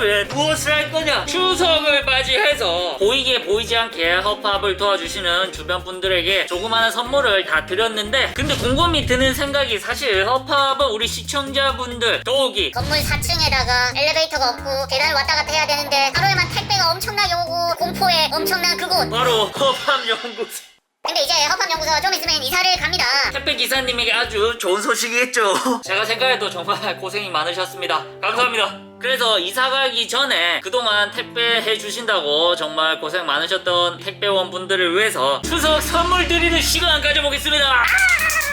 그렇다면 무엇을 할 거냐? 추석을 맞이해서 보이게 보이지 않게 허팝을 도와주시는 주변 분들에게 조그마한 선물을 다 드렸는데 근데 곰곰이 드는 생각이 사실 허팝은 우리 시청자분들 더욱이 건물 4층에다가 엘리베이터가 없고 계단을 왔다 갔다 해야 되는데 하루에만 택배가 엄청나게 오고 공포에 엄청난 그곳 바로 허팝 연구소 근데 이제 허팝연구소 좀 있으면 이사를 갑니다 택배 기사님에게 아주 좋은 소식이겠죠. 제가 생각해도 정말 고생이 많으셨습니다. 감사합니다. 그래서 이사 가기 전에 그동안 택배 해주신다고 정말 고생 많으셨던 택배원 분들을 위해서 추석 선물 드리는 시간 가져보겠습니다.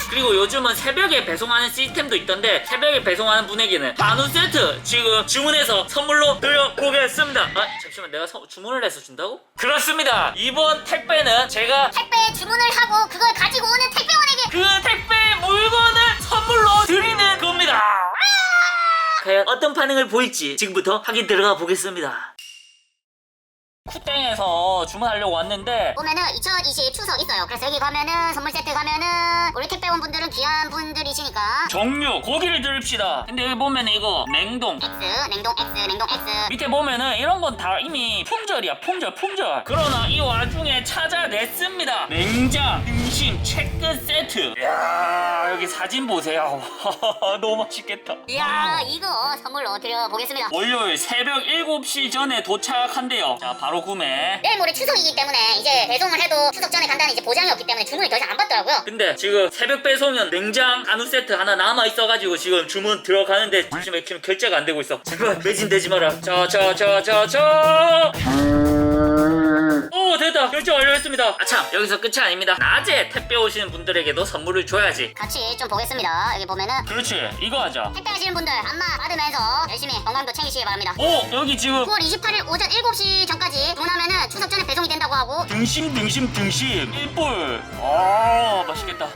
그리고 요즘은 새벽에 배송하는 시스템도 있던데 새벽에 배송하는 분에게는 한우 세트 지금 주문해서 선물로 드려보겠습니다. 아 잠시만 내가 서- 주문을 해서 준다고? 그렇습니다. 이번 택배는 제가 택배 주문을 하고 그걸 가지고 오는 택배원에게 그 택배 물건을 선물로 드리는 겁니다. 과연 어떤 반응을 보일지 지금부터 확인 들어가 보겠습니다. 쿠땡에서 주문하려고 왔는데 보면은 2020 추석 있어요. 그래서 여기 가면은 선물 세트 가면은 우리 택배원 분들은 귀한 분들이시니까. 종류 고기를 드립시다. 근데 여기 보면 이거 냉동. X 냉동 X 냉동 X. 밑에 보면은 이런 건 다 이미 품절이야. 품절 품절. 그러나 이 와중에 찾아냈습니다. 냉장 등심 체크 세트 이야 여기 사진 보세요 너무 맛있겠다 이야 이거 선물로 드려보겠습니다 월요일 새벽 7시 전에 도착한대요. 자, 바로 구매. 내일 모레 추석이기 때문에 이제 배송을 해도 추석 전에 간다는 이제 보장이 없기 때문에 주문이 더 이상 안 받더라고요 근데 지금 새벽 배송은 냉장 한우 세트 하나 남아 있어가지고 지금 주문 들어가는데 조심해 지금 결제가 안 되고 있어. 제발 매진되지 마라. 자, 자, 자, 자, 자. 결제 완료했습니다. 아참 여기서 끝이 아닙니다. 낮에 택배 오시는 분들에게도 선물을 줘야지. 같이 좀 보겠습니다 여기 보면은 그렇지 이거 하자. 택배 하시는 분들 안마 받으면서 열심히 건강도 챙기시기 바랍니다 오 여기 지금 9월 28일 오전 7시 전까지 주문하면은 추석 전에 배송이 된다고 하고 등심 등심 등심 1불 아 맛있겠다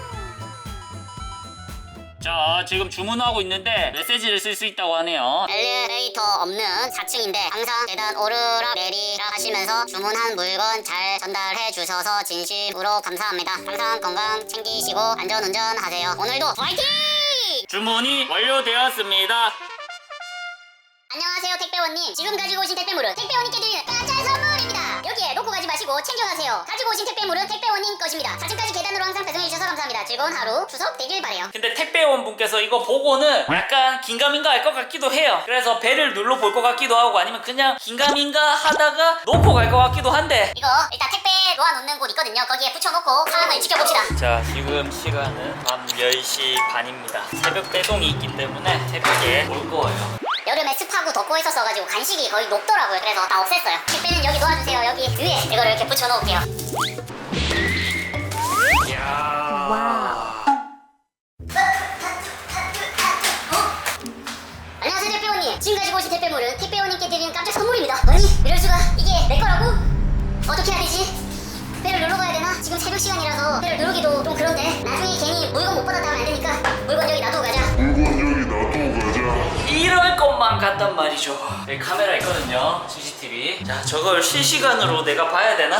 자 지금 주문하고 있는데 메시지를 쓸 수 있다고 하네요 엘리베이터 없는 4층인데 항상 계단 오르락 내리락 하시면서 주문한 물건 잘 전달해 주셔서 진심으로 감사합니다. 항상 건강 챙기시고 안전운전 하세요. 오늘도 화이팅! 주문이 완료되었습니다 안녕하세요 택배원님. 지금 가지고 오신 택배물은 택배원님께 드리는 깜짝 선물입니다. 여기에 놓고 가지 마시고 챙겨가세요. 가지고 오신 택배물은 택배원님 것입니다. 4층까지 즐거운 하루 추석 되길 바래요. 근데 택배원분께서 이거 보고는 약간 긴가민가 할 것 같기도 해요 그래서 배를 눌러 볼 것 같기도 하고 아니면 그냥 긴가민가 하다가 놓고 갈 것 같기도 한데 이거 일단 택배 놓아놓는 곳 있거든요. 거기에 붙여놓고 상황을 지켜봅시다. 자 지금 시간은 밤 10시 반입니다 새벽 배송이 있기 때문에 새벽에 올 거예요 여름에 습하고 덥고 했었어가지고 간식이 거의 녹더라고요. 그래서 다 없앴어요. 택배는 여기 놓아주세요. 여기 위에 이거를 이렇게 붙여놓을게요. 택배물은 택배원님께 드리는 깜짝 선물입니다. 아니 이럴 수가 이게 내 거라고? 어떻게 해야 되지? 배를 눌러 가야 되나? 지금 새벽 시간이라서 배를 누르기도 좀 그런데 나중에 괜히 물건 못 받았다 하면 안 되니까 물건 여기 놔두고 가자. 물건 여기 놔두고 가자. 이럴 것만 같단 말이죠. 여기 카메라 있거든요. CCTV. 자, 저걸 실시간으로 내가 봐야 되나?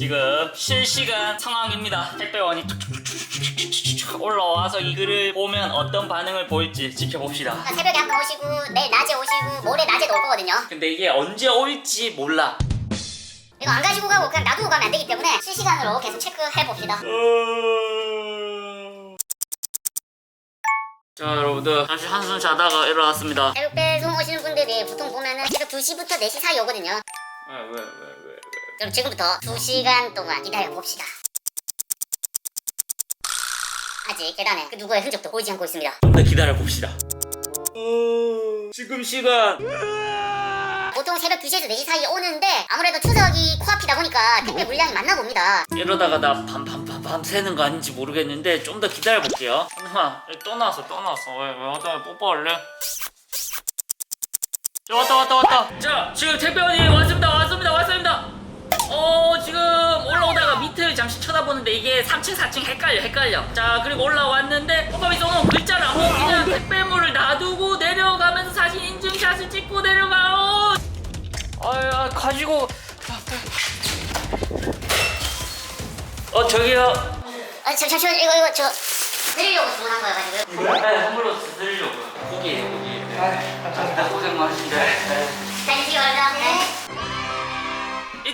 지금 실시간 상황입니다. 택배원이 툭툭툭툭툭툭툭 올라와서 이 글을 보면 어떤 반응을 보일지 지켜봅시다. 그러니까 새벽에 한 번 오시고 내일 낮에 오시고 모레 낮에도 올 거거든요. 근데 이게 언제 올지 몰라. 이거 안 가지고 가고 그냥 놔두고 가면 안 되기 때문에 실시간으로 계속 체크해 봅시다. 자, 여러분들 다시 한숨 자다가 일어났습니다. 새벽 배송 오시는 분들이 보통 보면은 새벽 2시부터 4시 사이 오거든요. 왜, 왜, 왜, 왜, 왜? 그럼 지금부터 2시간 동안 기다려 봅시다. 아직 계단에 그 누구의 흔적도 보이지 않고 있습니다. 좀 더 기다려 봅시다. 지금 시간 보통 새벽 2시에서 4시 사이에 오는데 아무래도 추석이 코앞이다 보니까 택배 물량이 많나 봅니다. 이러다가 나 밤밤밤밤 새는 거 아닌지 모르겠는데 좀 더 기다려 볼게요. 하나 또 나왔어 또 나왔어 왜왜 왔다 뽀뽀할래? 자 왔다 왔다 왔다. 자 지금 택배원이 왔습니다 왔습니다. 어 지금 올라오다가 밑을 잠시 쳐다보는데 이게 3층 4층 헷갈려 헷갈려. 자 그리고 올라왔는데 호감이 써놓은 글자를 안 보고 그냥 택배물을 놔두고 내려가면서 사진 인증샷을 찍고 내려가요. 아야 가지고 어 저기요 아, 저, 잠시만 이거 이거 저 드리려고 주문한 거여가지고 네, 선물로 드리려고요. 고기예요, 고기. 네. 감사합니다. 고생 많으신데.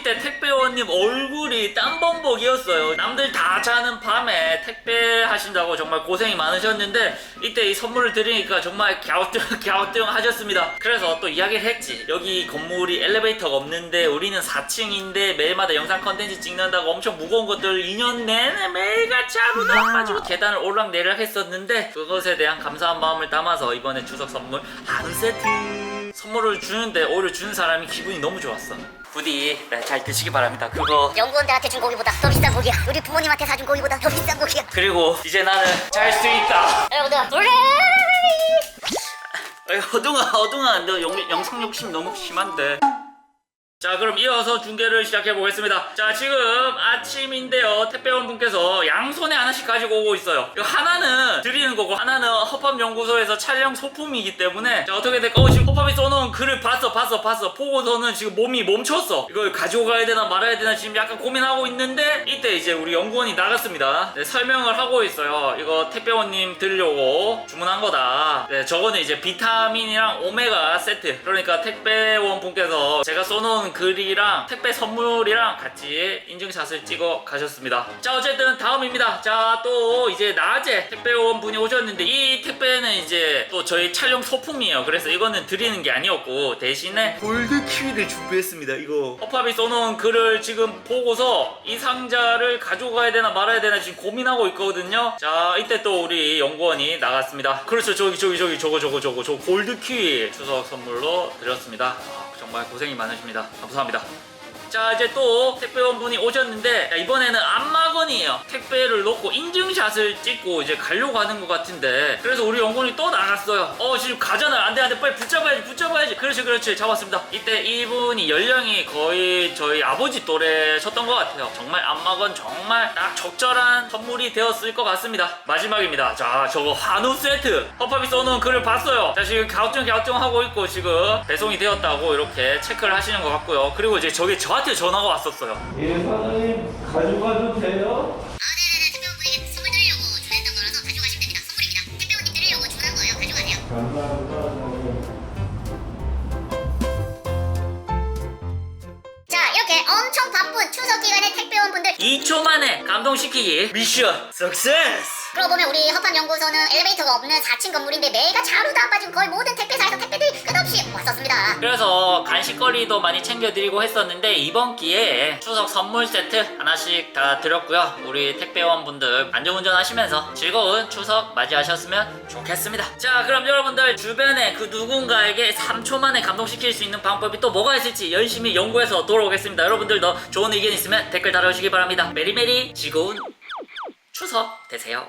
때 택배원님 얼굴이 땀범벅이었어요. 남들 다 자는 밤에 택배 하신다고 정말 고생이 많으셨는데 이때 이 선물을 드리니까 정말 갸우뚱 갸우뚱 하셨습니다. 그래서 또 이야기를 했지. 여기 건물이 엘리베이터가 없는데 우리는 4층인데 매일마다 영상 컨텐츠 찍는다고 엄청 무거운 것들 2년 내내 매일같이 하루 나가지고 계단을 올락내리락 했었는데 그것에 대한 감사한 마음을 담아서 이번에 추석 선물 한 세트 선물을 주는데 오히려 주는 사람이 기분이 너무 좋았어. 부디 네, 잘 드시기 바랍니다. 그거 연구원들한테 준 고기보다 더 비싼 고기야. 우리 부모님한테 사준 고기보다 더 비싼 고기야. 그리고 이제 나는 잘 수 있다. 여러분들 놀래! 에이, 허둥아 허둥아 너 영, 영상 욕심 너무 심한데 자 그럼 이어서 중계를 시작해 보겠습니다. 자 지금 아침인데요. 택배원 분께서 양손에 하나씩 가지고 오고 있어요. 이거 하나는 드리는 거고 하나는 허팝연구소에서 촬영 소품이기 때문에 자 어떻게 될까? 어 지금 허팝이 써놓은 글을 봤어 봤어 봤어. 보고서는 지금 몸이 멈췄어. 이걸 가지고 가야 되나 말아야 되나 지금 약간 고민하고 있는데 이때 이제 우리 연구원이 나갔습니다. 네, 설명을 하고 있어요. 이거 택배원님 드리려고 주문한 거다. 네 저거는 이제 비타민이랑 오메가 세트. 그러니까 택배원 분께서 제가 써놓은 글이랑 택배 선물이랑 같이 인증샷을 찍어 가셨습니다. 자 어쨌든 다음입니다. 자 또 이제 낮에 택배원 분이 오셨는데 이 택배는 이제 또 저희 촬영 소품이에요. 그래서 이거는 드리는 게 아니었고 대신에 골드 키위를 준비했습니다 이거. 허팝이 써놓은 글을 지금 보고서 이 상자를 가져가야 되나 말아야 되나 지금 고민하고 있거든요. 자 이때 또 우리 연구원이 나갔습니다. 그렇죠. 저기 저기 저기 저거 저거 저거 저 골드 키위 추석 선물로 드렸습니다. 아, 정말 고생이 많으십니다. 감사합니다. 자 이제 또 택배원 분이 오셨는데 자, 이번에는 안마 건이에요. 택배를 놓고 인증샷을 찍고 이제 가려고 하는 것 같은데 그래서 우리 연구원이 또 나갔어요. 어 지금 가잖아요. 안돼 안돼. 빨리 붙잡아야지 붙잡아야지. 그렇지 그렇지. 잡았습니다. 이때 이분이 연령이 거의 저희 아버지 또래셨던 것 같아요. 정말 안마건 정말 딱 적절한 선물이 되었을 것 같습니다. 마지막입니다. 자 저거 한우 세트. 허팝이 써놓은 글을 봤어요. 자 지금 갸우뚱 갸우뚱 하고 있고 지금 배송이 되었다고 이렇게 체크를 하시는 것 같고요. 그리고 이제 저게 저한테 전화가 왔었어요. 예, 사장님. 가져가도 돼요? 아, 네네네. 택배원 분에게 선물 드리려고 주문했던 거라서 가져가시면 됩니다. 선물입니다. 택배원님 드리려고 주문한 거예요. 가져가세요. 감사합니다. 자, 이렇게 엄청 바쁜 추석 기간에 택배원 분들 2초 만에 감동시키기 미션 석세스 그러고 보면 우리 허팝연구소는 엘리베이터가 없는 4층 건물인데 매일같이 하루도 안 빠진 거의 모든 택배사에서 택배들이 끝없이 왔었습니다. 그래서 간식거리도 많이 챙겨드리고 했었는데 이번 기회에 추석 선물 세트 하나씩 다 드렸고요. 우리 택배원분들 안전운전 하시면서 즐거운 추석 맞이하셨으면 좋겠습니다. 자 그럼 여러분들 주변에 그 누군가에게 3초 만에 감동시킬 수 있는 방법이 또 뭐가 있을지 열심히 연구해서 돌아오겠습니다. 여러분들도 좋은 의견 있으면 댓글 달아주시기 바랍니다. 메리메리 즐거운 추석 되세요